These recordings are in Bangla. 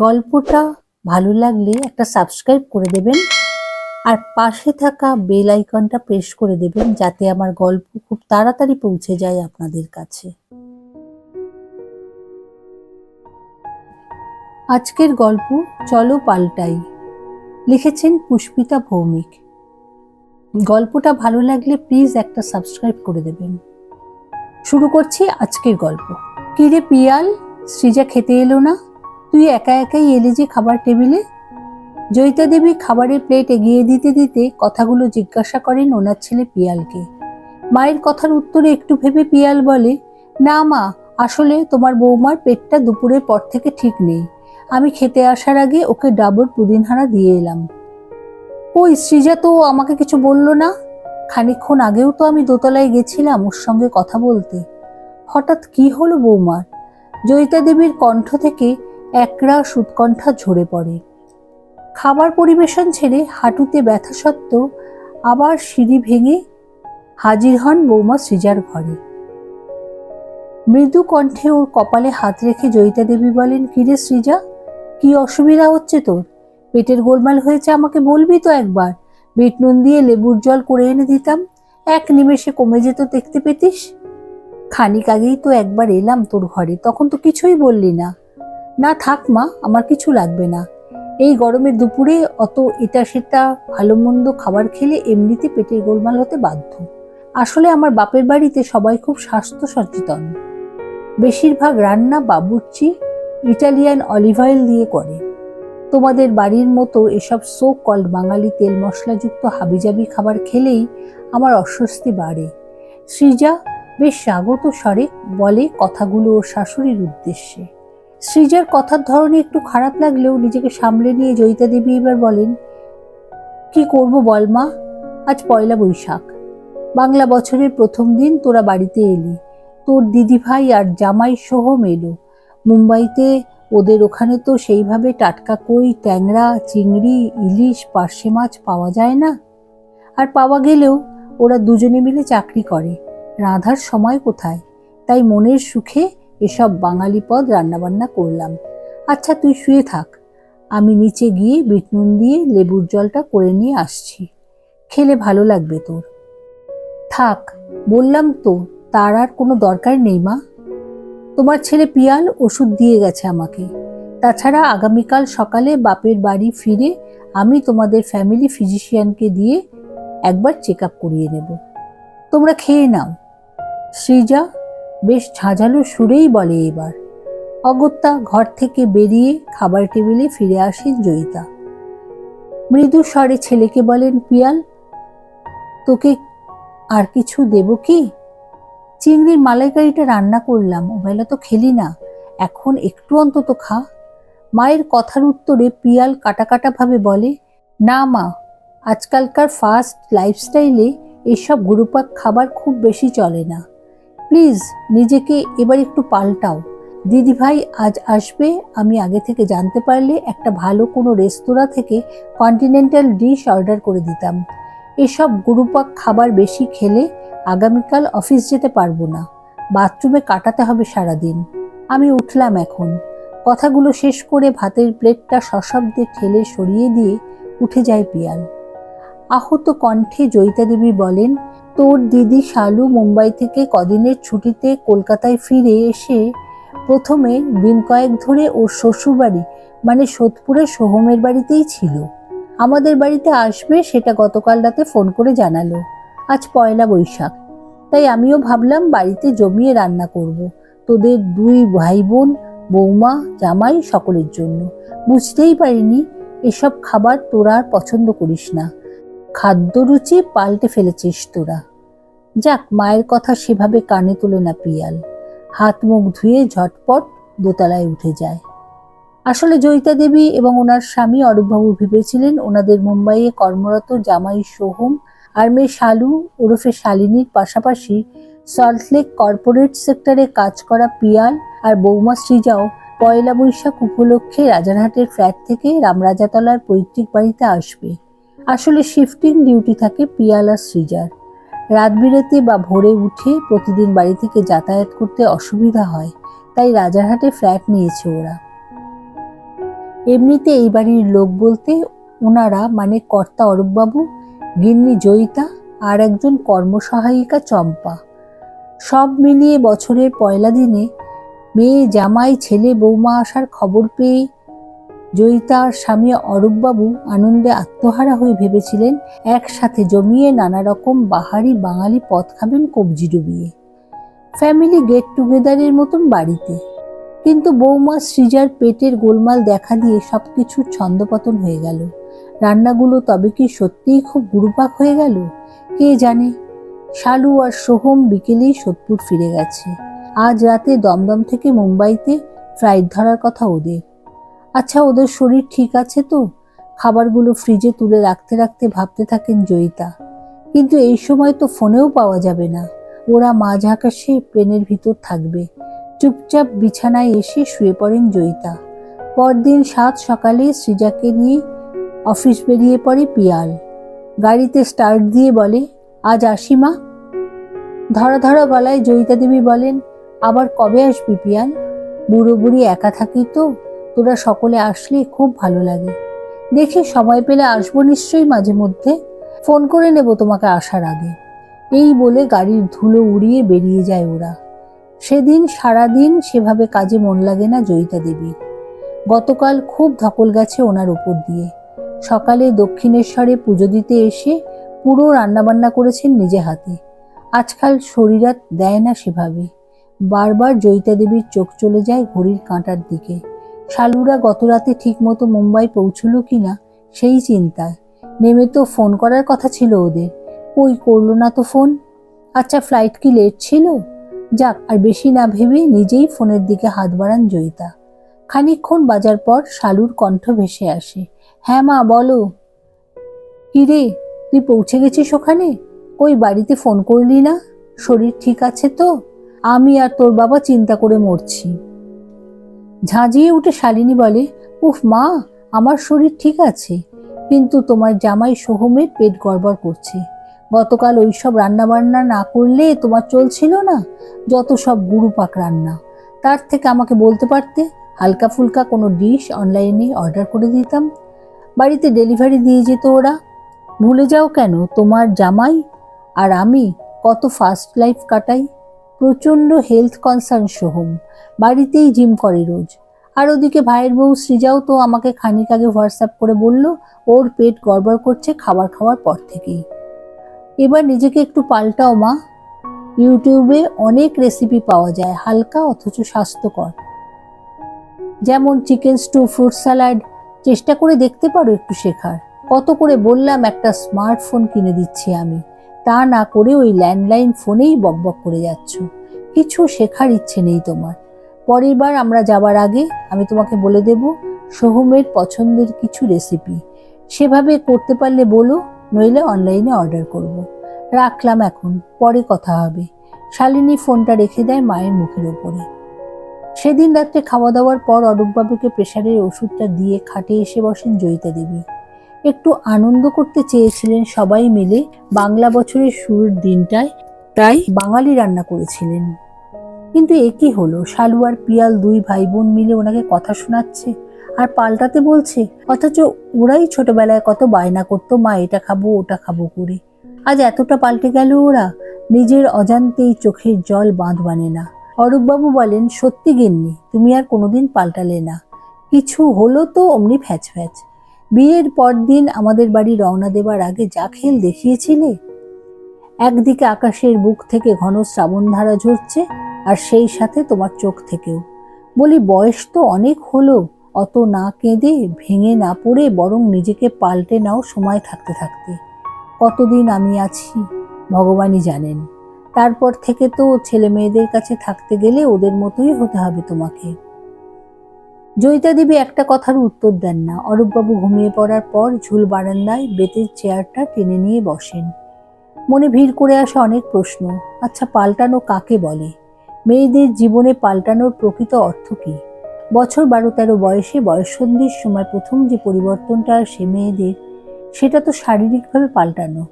গল্পটা ভালো লাগলে একটা সাবস্ক্রাইব করে দেবেন। আর পাশে থাকা বেল আইকনটা প্রেস করে দেবেন যাতে আমার গল্প খুব তাড়াতাড়ি পৌঁছে যায় আপনাদের কাছে। আজকের গল্প চলো পাল্টাই। লিখেছেন পুষ্পিতা ভৌমিক। গল্পটা ভালো লাগলে প্লিজ একটা সাবস্ক্রাইব করে দেবেন। শুরু করছি আজকের গল্প। কিরে পিয়াল, সৃজা খেতে এলো না? তুই একা একাই এলি যে খাবার টেবিলে? জয়িতা দেবী খাবারের প্লেট এগিয়ে দিতে দিতে কথাগুলো জিজ্ঞাসা করেন ওনার ছেলে পিয়ালকে। মায়ের কথার উত্তরে একটু ভেবে পিয়াল বলে, না মা, আসলে তোমার বৌমার পেটটা দুপুরের পর থেকে ঠিক নেই। আমি খেতে আসার আগে ওকে ডাবর পুদিনহারা দিয়ে এলাম। ওই সৃজা তো আমাকে কিছু বলল না। খানিকক্ষণ আগেও তো আমি দোতলায় গেছিলাম ওর সঙ্গে কথা বলতে। হঠাৎ কি হলো বৌমার? জয়িতা দেবীর কণ্ঠ থেকে একরা সুৎকণ্ঠা ঝরে পড়ে। খাবার পরিবেশন ছেড়ে হাঁটুতে ব্যথা সত্ত্বেও আবার সিঁড়ি ভেঙে হাজির হন বৌমা সৃজার ঘরে। মৃদু কণ্ঠে ওর কপালে হাত রেখে জয়িতা দেবী বলেন কিরে সৃজা, কি অসুবিধা হচ্ছে তোর? পেটের গোলমাল হয়েছে আমাকে বলবি তো একবার? বিট নুন দিয়ে লেবুর জল করে এনে দিতাম, এক নিমেষে কমে যেত দেখতে পেতিস? খানিক আগেই তো একবার এলাম তোর ঘরে, তখন তো কিছুই বললি না। না থাক মা, আমার কিছু লাগবে না। এই গরমের দুপুরে অত এটা সেটা ভালো মন্দ খাবার খেলে এমনিতে পেটের গোলমাল হতে বাধ্য। আসলে আমার বাপের বাড়িতে সবাই খুব স্বাস্থ্য সচেতন। বেশিরভাগ রান্না বাবুর্চি, ইটালিয়ান অলিভ অয়েল দিয়ে করে। তোমাদের বাড়ির মতো এসব সো কল্ড বাঙালি তেল মশলাযুক্ত হাবিজাবি খাবার খেলেই আমার অস্বস্তি বাড়ে। সৃজা, বেশ স্বাগত স্বরে বলে কথাগুলো ওর শাশুড়ির উদ্দেশ্যে। সৃজার কথার ধরনে একটু খারাপ লাগলেও নিজেকে সামলে নিয়ে জয়িতা দেবী এবার বলেন, কি করব বল মা? আজ পয়লা বৈশাখ। বাংলা বছরের প্রথম দিন তোরা বাড়িতে এলি। তোর দিদিভাই আর জামাই সহ এলো মুম্বাইতে ওদের ওখানে তো সেইভাবে টাটকা কই, ট্যাংরা, চিংড়ি, ইলিশ, পার্শে মাছ পাওয়া যায় না। আর পাওয়া গেলেও ওরা দুজনে মিলে চাকরি করে। রাধার সময় কোথায়? তাই মনের সুখে এসব বাঙালি পদ রান্নাবান্না করলাম। আচ্ছা তুই শুয়ে থাক। আমি নিচে গিয়ে বিটনুন দিয়ে লেবুর জলটা করে নিয়ে আসছি। খেলে ভালো লাগবে তোর। থাক, বললাম তো, তার আর কোনো দরকার নেই মা। তোমার ছেলে পিয়াল ওষুধ দিয়ে গেছে আমাকে। তাছাড়া আগামীকাল সকালে বাপের বাড়ি ফিরে আমি তোমাদের ফ্যামিলি ফিজিশিয়ানকে দিয়ে একবার চেক আপ করিয়ে নেব। তোমরা খেয়ে নাও। সৃজা বেশ ঝাঁঝালো সুরেই বলে এবার। অগত্যা ঘর থেকে বেরিয়ে খাবার টেবিলে ফিরে আসেন জয়িতা। মৃদু স্বরে ছেলেকে বলেন, পিয়াল, তোকে আর কিছু দেব কি? চিংড়ির মালাইকারিটা রান্না করলাম, ওবেলা তো খেলি না, এখন একটু অন্তত খা। মায়ের কথার উত্তরে পিয়াল কাটা কাটা ভাবে বলে, না মা, আজকালকার ফাস্ট লাইফস্টাইলে এসব গুরুপাক খাবার খুব বেশি চলে না। প্লিজ নিজেকে এবার একটু পাল্টাও। দিদিভাই আজ আসবে, আমি আগে থেকে জানতে পারলে একটা ভালো কোনো রেস্তোরাঁ থেকে কন্টিনেন্টাল ডিশ অর্ডার করে দিতাম। এসব গুরুপাক খাবার বেশি খেলে আগামীকাল অফিস যেতে পারব না। বাথরুমে কাটাতে হবে সারাদিন। আমি উঠলাম এখন। কথাগুলো শেষ করে ভাতের প্লেটটা সশব্দে ঠেলে সরিয়ে দিয়ে উঠে যায় পিয়াল। আহত কণ্ঠে জয়িতা দেবী বলেন তোর দিদি শালু মুম্বাই থেকে কদিনের ছুটিতে কলকাতায় ফিরে এসে প্রথমে দিন কয়েক ধরে ওর শ্বশুরবাড়ি মানে সোদপুরের সোহমের বাড়িতেই ছিল। আমাদের বাড়িতে আসবে সেটা গতকাল রাতে ফোন করে জানালো। আজ পয়লা বৈশাখ। তাই আমিও ভাবলাম বাড়িতে জমিয়ে রান্না করব। তোদের দুই ভাই বোন বৌমা, জামাই সকলের জন্য। বুঝতেই পারিনি, এসব খাবার তোরা আর পছন্দ করিস না। খাদ্য রুচি পাল্টে ফেলেছিস তোরা। যাক, মায়ের কথা সেভাবে কানে তোলে না পিয়াল। হাত মুখ ধুয়ে ঝটপট দোতলায় উঠে যায়। আসলে জয়িতা দেবী এবং ওনার স্বামী অরূপবাবু ভেবেছিলেন ওনাদের মুম্বাইয়ে কর্মরত জামাই সোহম আর মেয়ে শালু ওরফে শালিনীর পাশাপাশি সল্টলেক কর্পোরেট সেক্টরে কাজ করা পিয়াল আর বৌমা সৃজাও পয়লা বৈশাখ উপলক্ষে রাজারহাটের ফ্ল্যাট থেকে রামরাজাতলার পৈতৃক বাড়িতে আসবে। আসলে শিফটিং ডিউটি থাকে পিয়াল সৃজার রাত বিরেতে বা ভোরে উঠে প্রতিদিন বাড়ি থেকে যাতায়াত করতে অসুবিধা হয়, তাই রাজারহাটে ফ্ল্যাট নিয়েছে ওরা। এমনিতে এই বাড়ির লোক বলতে ওনারা মানে কর্তা অরূপবাবু, গিন্নি জয়িতা আর একজন কর্মসহায়িকা চম্পা। সব মিলিয়ে বছরের পয়লা দিনে মেয়ে জামাই, ছেলে, বৌমা আসার খবর পেয়ে জয়িতা আর স্বামী অরূপবাবু আনন্দে আত্মহারা হয়ে ভেবেছিলেন, একসাথে জমিয়ে নানা রকম বাহারি বাঙালি পথ খাবেন কবজি ডুবিয়ে। ফ্যামিলি গেট টুগেদারের মতন বাড়িতে। কিন্তু বৌমা সৃজার পেটের গোলমাল দেখা দিয়ে সব কিছুর ছন্দপতন হয়ে গেল। রান্নাগুলো তবে কি সত্যিই খুব গুরুপাক হয়ে গেল? কে জানে? শালু আর সোহম বিকেলেই সোদপুর ফিরে গেছে। আজ রাতে দমদম থেকে মুম্বাইতে ফ্লাইট ধরার কথা ওদের। আচ্ছা ওদের শরীর ঠিক আছে তো? খাবারগুলো ফ্রিজে তুলে রাখতে রাখতে ভাবতে থাকেন জয়িতা। কিন্তু এই সময় তো ফোনেও পাওয়া যাবে না। ওরা মাঝ আকাশে প্লেনের ভিতর থাকবে। চুপচাপ বিছানায় এসে শুয়ে পড়েন জয়িতা। পরদিন সাত সকালে সৃজাকে নিয়ে অফিস বেরিয়ে পড়ে পিয়াল। গাড়িতে স্টার্ট দিয়ে বলে, আজ আসি মা। ধরা ধরা গলায় জয়িতা দেবী বলেন, আবার কবে আসবি পিয়াল? বুড়ো বুড়ি একা থাকি তো? তোরা সকলে আসলে খুব ভালো লাগে। দেখি সময় পেলে আসব নিশ্চয়ই মাঝে মধ্যে। ফোন করে নেব তোমাকে আসার আগে। এই বলে গাড়ির ধুলো উড়িয়ে বেরিয়ে যায় ওরা। সেদিন সারাদিন সেভাবে কাজে মন লাগে না জয়িতা দেবীর। গতকাল খুব ধকল গেছে ওনার উপর দিয়ে। সকালে দক্ষিণেশ্বরে পুজো দিতে এসে পুরো রান্নাবান্না করেছেন নিজে হাতে। আজকাল শরীরাত দেয় না সেভাবে। বারবার জয়িতা দেবীর চোখ চলে যায় ঘড়ির কাঁটার দিকে। শালুরা গত রাতে ঠিকমতো মুম্বাই পৌঁছলো কিনা সেই চিন্তায়। নেমে তো ফোন করার কথা ছিল ওদের। ওই করল না তো ফোন? আচ্ছা ফ্লাইট কি লেট ছিল? যাক, আর বেশি না ভেবে নিজেই ফোনের দিকে হাত বাড়ান জয়িতা। খানিকক্ষণ বাজার পর শালুর কণ্ঠ ভেসে আসে। হ্যাঁ মা, বলো। কিরে, তুই পৌঁছে গেছিস ওখানে? ওই বাড়িতে ফোন করলি না? শরীর ঠিক আছে তো? আমি আর তোর বাবা চিন্তা করে মরছি। ঝাঁঝিয়ে উঠে শালিনী বলে, উফ মা, আমার শরীর ঠিক আছে, কিন্তু তোমার জামাই সোহমের পেট গড়বড় করছে। গতকাল ওই ওইসব রান্নাবান্না না করলে তোমার চলছিল না, যত সব গুরু পাক রান্না। তার থেকে আমাকে বলতে পারতে, হালকা ফুলকা কোনো ডিশ অনলাইনে অর্ডার করে দিতাম। বাড়িতে ডেলিভারি দিয়ে যেত ওরা। ভুলে যাও কেন, তোমার জামাই আর আমি কত ফাস্ট লাইফ কাটাই। প্রচণ্ড হেলথ কনসার্ন সোহম। বাড়িতেই জিম করে রোজ। আর ওদিকে ভাইয়ের বউ সৃজাও তো আমাকে খানিক আগে হোয়াটসঅ্যাপ করে বলল, ওর পেট গড়বড় করছে খাবার খাওয়ার পর থেকেই। এবার নিজেকে একটু পাল্টাও, মা। ইউটিউবে অনেক রেসিপি পাওয়া যায়, হালকা অথচ স্বাস্থ্যকর। যেমন চিকেন স্টু ফ্রুট স্যালাড চেষ্টা করে দেখতে পারো একটু শেখার। কত করে বললাম একটা স্মার্টফোন কিনে দিচ্ছি আমি। তা না করে ওই ল্যান্ডলাইন ফোনেই বকবক করে যাচ্ছ। কিছু শেখার ইচ্ছে নেই তোমার। পরের বার আমরা যাবার আগে আমি তোমাকে বলে দেব সোহমের পছন্দের কিছু রেসিপি সেভাবে করতে পারলে বলো, নইলে অনলাইনে অর্ডার করব। রাখলাম এখন, পরে কথা হবে। শালিনী ফোনটা রেখে দেয় মায়ের মুখের ওপরে। সেদিন রাত্রে খাওয়া দাওয়ার পর অরূপবাবুকে প্রেশারের ওষুধটা দিয়ে খাটে এসে বসেন জয়িতা দেবী। একটু আনন্দ করতে চেয়েছিলেন সবাই মিলে বাংলা বছরের শুরুর দিনটায়। তাই বাঙালি রান্না করেছিলেন। কিন্তু এ কি হলো? শালু আর পিয়াল দুই ভাই বোন মিলে ওনাকে কথা শোনাচ্ছে আর পাল্টাতে বলছে, অথচ ওরাই ছোটবেলায় কত বায়না করতো, মা এটা খাব, ওটা খাব করে। আজ এতটা পাল্টে গেল ওরা, নিজের অজান্তেই চোখের জল বাঁধ বানে না। অরূপবাবু বলেন, সত্যি গিন্নি, তুমি আর কোনোদিন পাল্টালে না। কিছু হলো তো অমনি ফ্যাচ ফ্যাচ। বিয়ের পর দিন আমাদের বাড়ি রওনা দেবার আগে যা খেল দেখিয়েছিলে? একদিকে আকাশের বুক থেকে ঘন শ্রাবণধারা ঝরছে, আর সেই সাথে তোমার চোখ থেকেও। বলি, বয়স তো অনেক হলো, অত না কেঁদে, ভেঙে না পড়ে, বরং নিজেকে পাল্টে নাও সময় থাকতে থাকতে। কতদিন আমি আছি, ভগবানই জানেন। তারপর থেকে তো ছেলে মেয়েদের কাছে থাকতে গেলে ওদের মতোই হতে হবে তোমাকে। জয়িতা দেবী একটা কথার উত্তর দেন না। অরূপবাবু ঘুমিয়ে পড়ার পর ঝুল বারান্দায় বেতের চেয়ারটা টেনে নিয়ে বসেন। মনে ভিড় করে আসা অনেক প্রশ্ন। আচ্ছা পাল্টানো কাকে বলে? মেয়েদের জীবনে পাল্টানোর প্রকৃত অর্থ কী? বছর বারো তেরো বয়সে বয়ঃসন্ধির সময় প্রথম যে পরিবর্তনটা আসে মেয়েদের, সেটা তো শারীরিকভাবে পাল্টানো।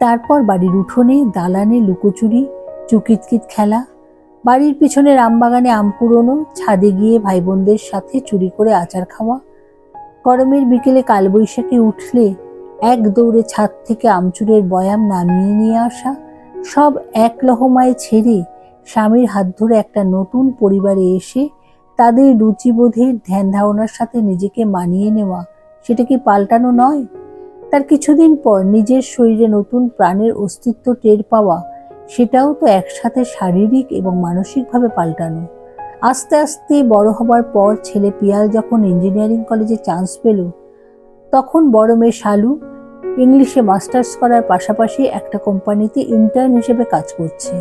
তারপর বাড়ির উঠোনে, দালানে লুকোচুরি, চুকিতকিত খেলা বাড়ির পিছনের আমবাগানে আম কুড়োনো, ছাদে গিয়ে ভাই বোনদের সাথে চুরি করে আচার খাওয়া। গরমের বিকেলে কালবৈশাখী উঠলে এক দৌড়ে ছাদ থেকে আমচুরের বয়াম নামিয়ে নিয়ে আসা। সব এক লহমায় ছেড়ে স্বামীর হাত ধরে একটা নতুন পরিবারে এসে তাদের রুচিবোধের ধ্যান ধারণার সাথে নিজেকে মানিয়ে নেওয়া, সেটা কি পাল্টানো নয়? তার কিছুদিন পর নিজের শরীরে নতুন প্রাণের অস্তিত্ব টের পাওয়া সেটাও তো একসাথে শারীরিক এবং মানসিকভাবে পাল্টানো। আস্তে আস্তে বড় হবার পর ছেলে পিয়াল যখন ইঞ্জিনিয়ারিং কলেজে চান্স পেল, তখন বড় মেয়ে শালু ইংলিশে মাস্টার্স করার পাশাপাশি একটা কোম্পানিতে ইন্টার্ন হিসেবে কাজ করছে।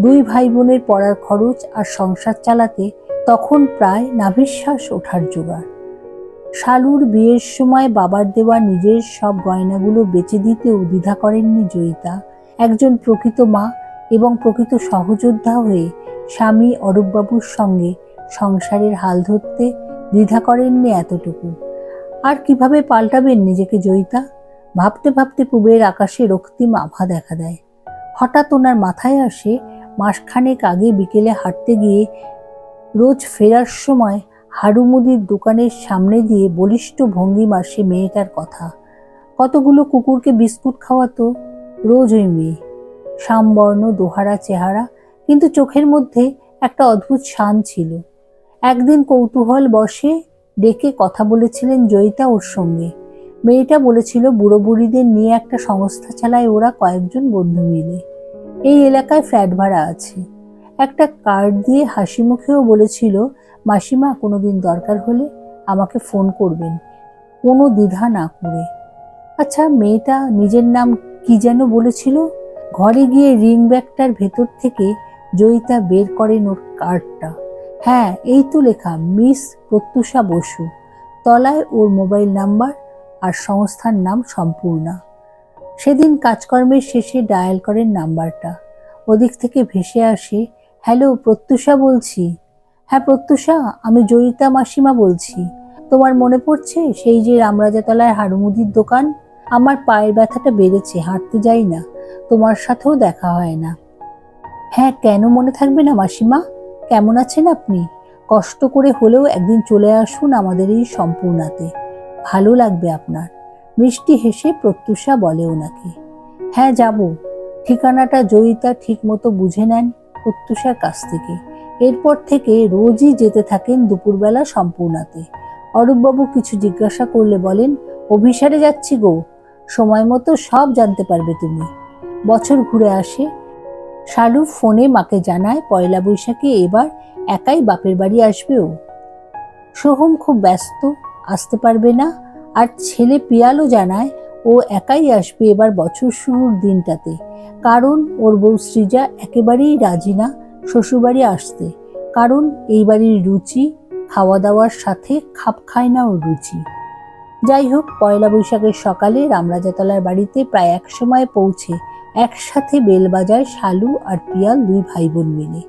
দুই ভাই বোনের পড়ার খরচ আর সংসার চালাতে তখন প্রায় নাভিশ্বাস ওঠার জোগাড়। শালুর বিয়ের সময় বাবার দেওয়া নিজের সব গয়নাগুলো বেচে দিতেও দ্বিধা করেননি জয়িতা। একজন প্রকৃত মা এবং প্রকৃত সহযোদ্ধা হয়ে স্বামী অরূপবাবুর সঙ্গে সংসারের হাল ধরতে দ্বিধা করেননি এতটুকু। আর কীভাবে পাল্টাবেন নিজেকে জয়িতা? ভাবতে ভাবতে পূবের আকাশে রক্তিম আভা দেখা দেয়। হঠাৎ ওনার মাথায় আসে মাসখানেক আগে বিকেলে হাঁটতে গিয়ে রোজ ফেরার সময় হাড়ুমুদির দোকানের সামনে দিয়ে বলিষ্ঠ ভঙ্গিমার সে মেয়েটার কথা। কতগুলো কুকুরকে বিস্কুট খাওয়াতো রোজ ওই মেয়ে। সামবর্ণ, দোহারা চেহারা, কিন্তু চোখের মধ্যে একটা অদ্ভুত শান ছিল। একদিন কৌতূহল বসে ডেকে কথা বলেছিলেন জয়িতা ওর সঙ্গে। মেয়েটা বলেছিল, বুড়ো বুড়িদের নিয়ে একটা সংস্থা চালায় ওরা কয়েকজন বন্ধু মিলে। এই এলাকায় ফ্ল্যাট ভাড়া আছে। একটা কার্ড দিয়ে হাসি মুখেও বলেছিল, মাসিমা, কোনোদিন দরকার হলে আমাকে ফোন করবেন। কোনো দ্বিধা না করে। আচ্ছা মেয়েটা নিজের নাম কি যেন বলেছিল? ঘরে গিয়ে রিং ব্যাগটার ভেতর থেকে জয়িতা বের করেন ওর কার্ডটা। হ্যাঁ এই তো লেখা, মিস প্রত্যুষা বসু। তলায় ওর মোবাইল নাম্বার আর সংস্থার নাম সম্পূর্ণা। সেদিন কাজকর্মের শেষে ডায়াল করেন নাম্বারটা। ওদিক থেকে ভেসে আসে, হ্যালো, প্রত্যুষা বলছি। হ্যাঁ প্রত্যুষা, আমি জয়িতা মাসিমা বলছি। তোমার মনে পড়ছে সেই যে রামরাজাতলায় হাড়ুমুদির দোকান? আমার পায়ের ব্যথাটা বেড়েছে, হাঁটতে যাই না, তোমার সাথেও দেখা হয় না। হ্যাঁ কেন মনে থাকবে না মাসিমা? কেমন আছেন আপনি? কষ্ট করে হলেও একদিন চলে আসুন আমাদের এই সম্পূর্ণাতে। ভালো লাগবে আপনার। মিষ্টি হেসে প্রত্যুষা বলে ওনাকে। হ্যাঁ যাব। ঠিকানাটা জয়িতা ঠিক মতো বুঝে নেন প্রত্যুষার কাছ থেকে। এরপর থেকে রোজই যেতে থাকেন দুপুরবেলা সম্পূর্ণাতে। অরূপবাবু কিছু জিজ্ঞাসা করলে বলেন, অভিসারে যাচ্ছি গো। সময় মতো সব জানতে পারবে তুমি। বছর ঘুরে আসে। শালু ফোনে মাকে জানায়, পয়লা বৈশাখে এবার একাই বাপের বাড়ি আসবে ও। সোহম খুব ব্যস্ত, আসতে পারবে না। আর ছেলে পিয়ালও জানায়, ও একাই আসবে এবার বছর শুরুর দিনটাতে। কারণ ওর বউ সৃজা একেবারেই রাজি না শ্বশুরবাড়ি আসতে। কারণ এই বাড়ির রুচি, খাওয়া দাওয়ার সাথে খাপ খায় না ওর রুচি। যাই হোক, পয়লা বৈশাখের সকালে রামরাজাতলার বাড়িতে প্রায় এক সময় পৌঁছে একসাথে বেল বাজায় শালু আর পিয়াল দুই ভাই বোন মিলে।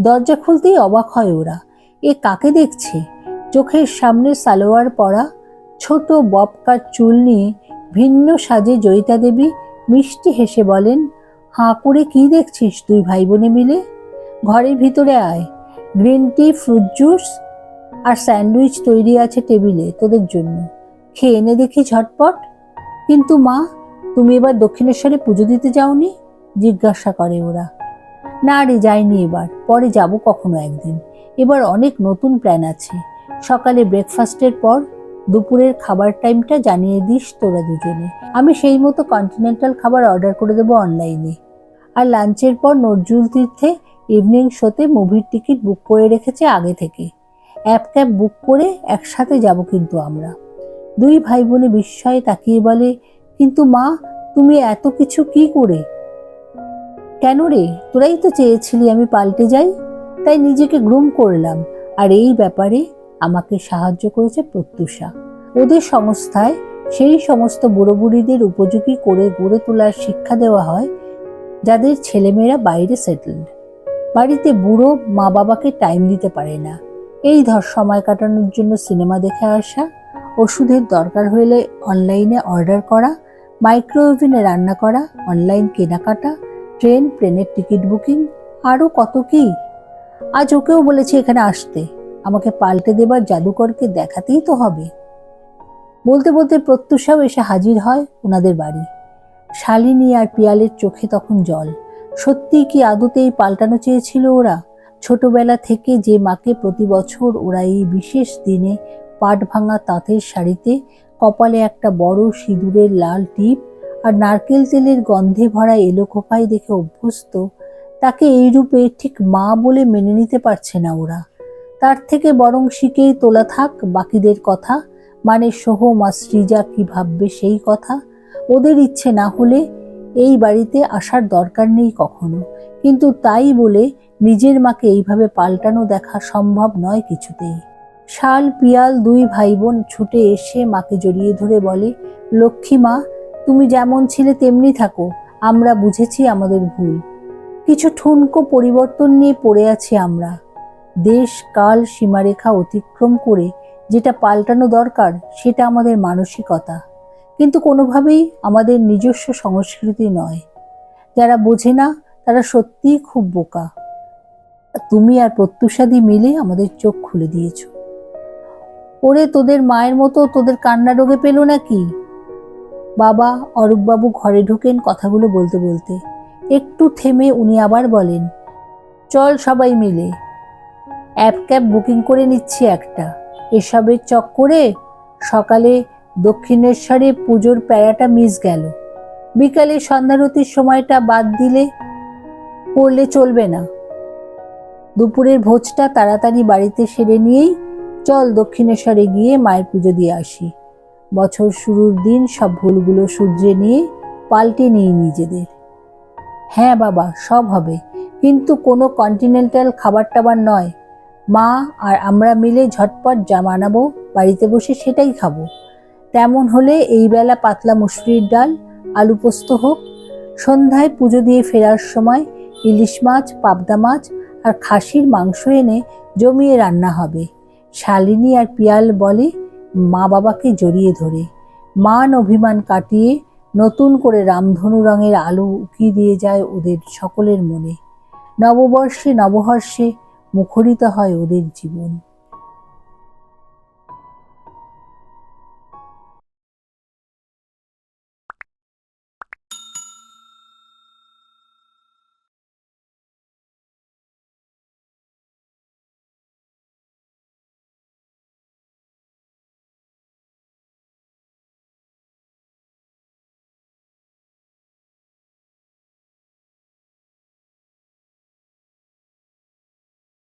দরজা খুলতেই অবাক হয় ওরা। এ কাকে দেখছে? চোখের সামনে সালোয়ার পরা, ছোট ববকার চুল নিয়ে ভিন্ন সাজে জয়িতা দেবী মিষ্টি হেসে বলেন, হাঁ করে কি দেখছিস দুই ভাই বোনে মিলে? ঘরের ভিতরে আয়। গ্রিন টি, ফ্রুট জুস আর স্যান্ডউইচ তৈরি আছে টেবিলে তোদের জন্য। খেয়ে এনে দেখি ঝটপট। কিন্তু মা, তুমি এবার দক্ষিণেশ্বরে পুজো দিতে যাওনি? জিজ্ঞাসা করে ওরা। না রে, যাইনি এবার। পরে যাব কখনো একদিন। এবার অনেক নতুন প্ল্যান আছে। সকালে ব্রেকফাস্টের পর দুপুরের খাবার টাইমটা জানিয়ে দিস তোরা দুজনে। আমি সেই মতো কন্টিনেন্টাল খাবার অর্ডার করে দেবো অনলাইনে আর লাঞ্চের পর নজরুল তীর্থে ইভিনিং শোতে মুভির টিকিট বুক করে রেখেছে আগে থেকে। অ্যাপ ক্যাব বুক করে একসাথে যাব কিন্তু আমরা। দুই ভাই বোনে বিস্ময়ে তাকিয়ে বলে, কিন্তু মা, তুমি এত কিছু কি করে? কেন রে? তোরাই তো চেয়েছিলি আমি পাল্টে যাই। তাই নিজেকে গ্রুম করলাম। আর এই ব্যাপারে আমাকে সাহায্য করেছে প্রত্যুষা। ওদের সংস্থায় সেই সমস্ত বুড়ো বুড়িদের উপযোগী করে গড়ে তোলার শিক্ষা দেওয়া হয়, যাদের ছেলেমেয়েরা বাইরে সেটেলড। বাড়িতে বুড়ো মা বাবাকে টাইম দিতে পারে না। এই ধর সময় কাটানোর জন্য সিনেমা দেখে আসা। ওষুধের দরকার হলে অনলাইনে অর্ডার করা, মাইক্রোওভেনে রান্না করা, অনলাইন কেনাকাটা, ট্রেন, প্লেনের টিকিট বুকিং আরও কত কি? আজ ওকেও বলেছি এখানে আসতে। আমাকে পাল্টে দেবার জাদুকরকে দেখাতেই তো হবে। বলতে বলতে প্রত্যুষাও এসে হাজির হয় ওনাদের বাড়ি। শালিনী আর পিয়ালের চোখে তখন জল। সত্যি কি আদতেই পাল্টানো চেয়েছিল ওরা? ছোটবেলা থেকে যে মাকে প্রতি বছর ওরা এই বিশেষ দিনে পাট ভাঙা তাঁতের শাড়িতে, কপালে একটা বড় সিঁদুরের লাল টিপ আর নারকেল তেলের গন্ধে ভরা এলো খোপায় দেখে অভ্যস্ত, তাকে এই রূপে ঠিক মা বলে মেনে নিতে পারছে না ওরা। তার থেকে বরং শিখেই তোলা থাক বাকিদের কথা মানে সোহম আর সৃজা কি ভাববে সেই কথা। ওদের ইচ্ছে না হলে এই বাড়িতে আসার দরকার নেই কখনো, কিন্তু তাই বলে নিজের মাকে এইভাবে পাল্টানো দেখা সম্ভব নয় কিছুতেই। শাল, পিয়াল দুই ভাই বোন ছুটে এসে মাকে জড়িয়ে ধরে বলে, লক্ষ্মী মা, তুমি যেমন ছিলে তেমনি থাকো, আমরা বুঝেছি আমাদের ভুল। কিছু ঠুনকো পরিবর্তন নিয়ে পড়ে আছি আমরা। দেশ, কাল, সীমারেখা অতিক্রম করে যেটা পাল্টানো দরকার, সেটা আমাদের মানসিকতা। কিন্তু কোনোভাবেই আমাদের নিজস্ব সংস্কৃতি নয়। যারা বোঝে না, তারা সত্যিই খুব বোকা। তুমি আর প্রত্যুষাদি মিলে আমাদের চোখ খুলে দিয়েছ। ওরে তোদের মায়ের মতো তোদের কান্না রোগে পেল নাকি? বাবা অরূপবাবু ঘরে ঢোকেন কথাগুলো বলতে বলতে। একটু থেমে উনি আবার বলেন, চল সবাই মিলে। অ্যাপ ক্যাব বুকিং করে নিচ্ছি একটা। এসবের চক্করে সকালে দক্ষিণেশ্বরে পুজোর প্যারাটা মিস গেল। বিকালে সন্ধ্যারতির সময়টা বাদ দিলে পড়লে চলবে না। দুপুরের ভোজটা তাড়াতাড়ি বাড়িতে সেরে নিয়েই চল দক্ষিণেশ্বরে গিয়ে মায়ের পুজো দিয়ে আসি। বছর শুরুর দিন সব ভুলগুলো শুধরে নিয়ে পাল্টে নিই নিজেদের। হ্যাঁ বাবা, সব হবে। কিন্তু কোনো কন্টিনেন্টাল খাবার টাবার নয়। মা আর আমরা মিলে ঝটপট যা বানাবো বাড়িতে বসে সেটাই খাব। তেমন হলে এই বেলা পাতলা মুসুরির ডাল, আলু পোস্ত হোক। সন্ধ্যায় পুজো দিয়ে ফেরার সময় ইলিশ মাছ, পাবদা মাছ আর খাসির মাংস এনে জমিয়ে রান্না হবে। শালিনী আর পিয়াল বলে, মা বাবাকে জড়িয়ে ধরে। মান অভিমান কাটিয়ে নতুন করে রামধনু রঙের আলো উকি দিয়ে যায় ওদের সকলের মনে। নববর্ষে, নবহর্ষে মুখরিত হয় ওদের জীবন।